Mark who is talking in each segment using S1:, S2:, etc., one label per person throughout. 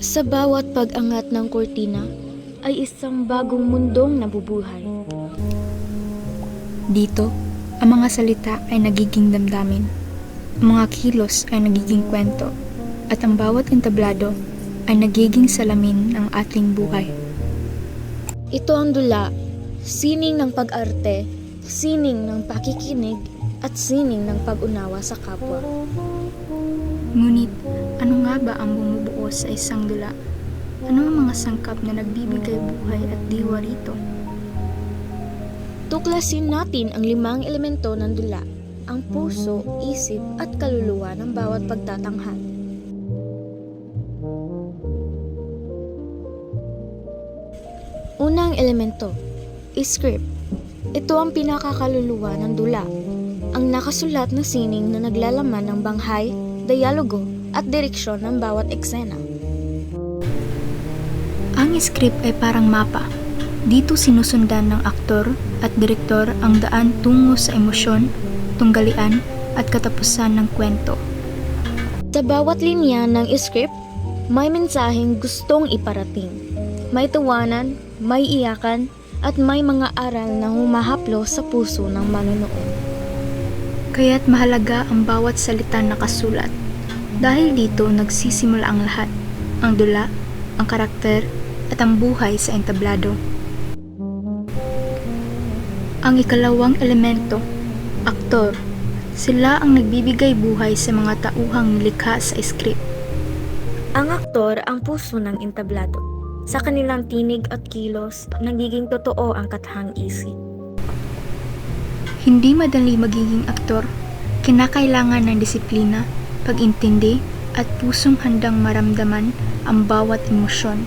S1: Sa bawat pag-angat ng kortina ay isang bagong mundong nabubuhay.
S2: Dito, ang mga salita ay nagiging damdamin. Ang mga kilos ay nagiging kwento. At ang bawat entablado ay nagiging salamin ng ating buhay.
S1: Ito ang dula, sining ng pag-arte, sining ng pakikinig, at sining ng pag-unawa sa kapwa.
S2: Ngunit, ano nga ba ang bumubuo sa isang dula? Ano ang mga sangkap na nagbibigay buhay at diwa rito?
S1: Tuklasin natin ang limang elemento ng dula, ang puso, isip, at kaluluwa ng bawat pagtatanghal. Unang elemento, script. Ito ang pinakakaluluwa ng dula, ang nakasulat na sining na naglalaman ng banghay, dialogo, at direksyon ng bawat eksena.
S2: Ang script ay parang mapa. Dito sinusundan ng aktor at direktor ang daan tungo sa emosyon, tunggalian, at katapusan ng kwento.
S1: Sa bawat linya ng script, may mensaheng gustong iparating. May tawanan, may iyakan, at may mga aral na humahaplo sa puso ng manunood.
S2: Kaya't mahalaga ang bawat salita na kasulat. Dahil dito nagsisimula ang lahat. Ang dula, ang karakter, at ang buhay sa entablado. Ang ikalawang elemento, aktor. Sila ang nagbibigay buhay sa mga tauhang nilikha sa script.
S1: Ang aktor ang puso ng entablado. Sa kanilang tinig at kilos, nagiging totoo ang kathang isip.
S2: Hindi madali magiging aktor. Kinakailangan ng disiplina, pag-intindi, at pusong handang maramdaman ang bawat emosyon.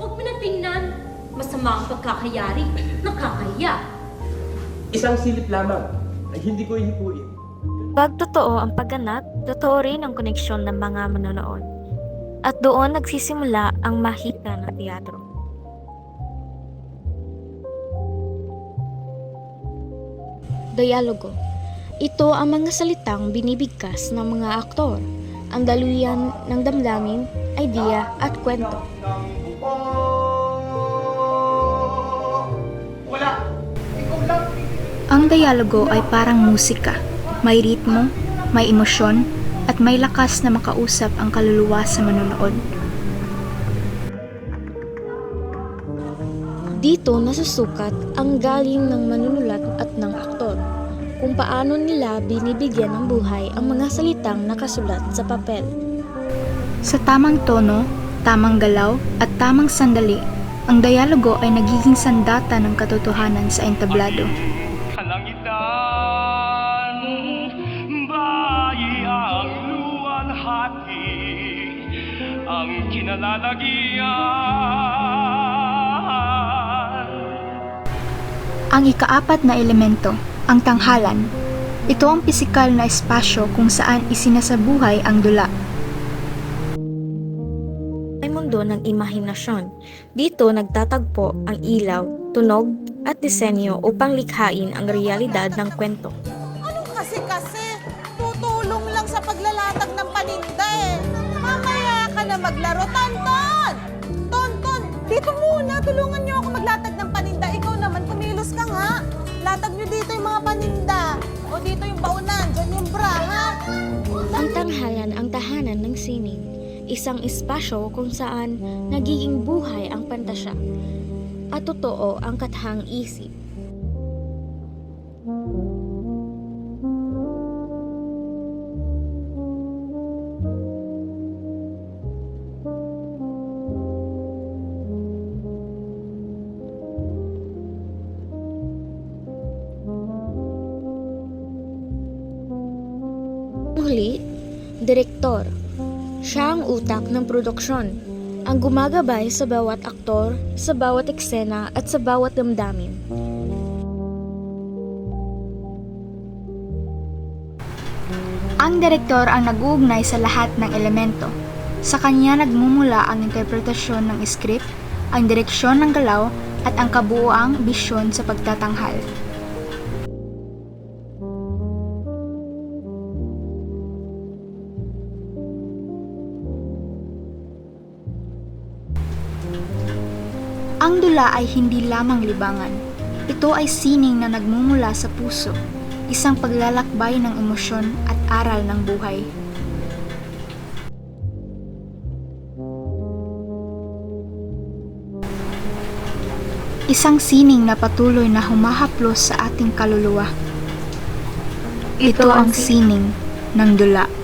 S3: Huwag mo na tingnan. Masama ang pagkakayari. Nakakahiya.
S4: Isang silip lamang ay hindi ko ihipuin.
S1: Pag totoo ang pagganap, totoo rin ang koneksyon ng mga manonood. At doon nagsisimula ang mahika ng teatro. Dialogo. Ito ang mga salitang binibigkas ng mga aktor. Ang daluyan ng damdamin, idea at kwento.
S2: Ang dialogo ay parang musika. May ritmo, may emosyon, at may lakas na makausap ang kaluluwa sa manonood.
S1: Dito nasusukat ang galing ng manunulat at ng aktor, kung paano nila binibigyan ng buhay ang mga salitang nakasulat sa papel.
S2: Sa tamang tono, tamang galaw, at tamang sandali, ang dialogo ay nagiging sandata ng katotohanan sa entablado.
S5: kalangitan bayi ang luwalhati ang kinalalagyan
S2: Ang ikaapat na elemento, ang tanghalan. Ito ang pisikal na espasyo kung saan isinasabuhay ang dula.
S1: Ay mundo ng imahinasyon. Dito nagtatagpo ang ilaw, tunog, at disenyo upang likhain ang realidad ng kwento.
S6: Ano kasi kasi? Tutulong lang sa paglalatag ng paninda eh. Mamaya ka na maglaro, Tonton! Tonton, dito muna. Tulungan niyo Latag niyo dito yung mga paninda. O dito yung baunan, dyan yung bra, ha?
S1: Ang tanghalan ang tahanan ng sining, isang espasyo kung saan nagiging buhay ang pantasya at totoo ang kathang isip. Muli, direktor. Siya ang utak ng produksyon, ang gumagabay sa bawat aktor, sa bawat eksena at sa bawat damdamin.
S2: Ang direktor ang nag-uugnay sa lahat ng elemento. Sa kanya nagmumula ang interpretasyon ng script, ang direksyon ng galaw, at ang kabuoang bisyon sa pagtatanghal. Ang dula ay hindi lamang libangan. Ito ay sining na nagmumula sa puso, isang paglalakbay ng emosyon at aral ng buhay. Isang sining na patuloy na humahaplos sa ating kaluluwa. Ito ang sining ng dula.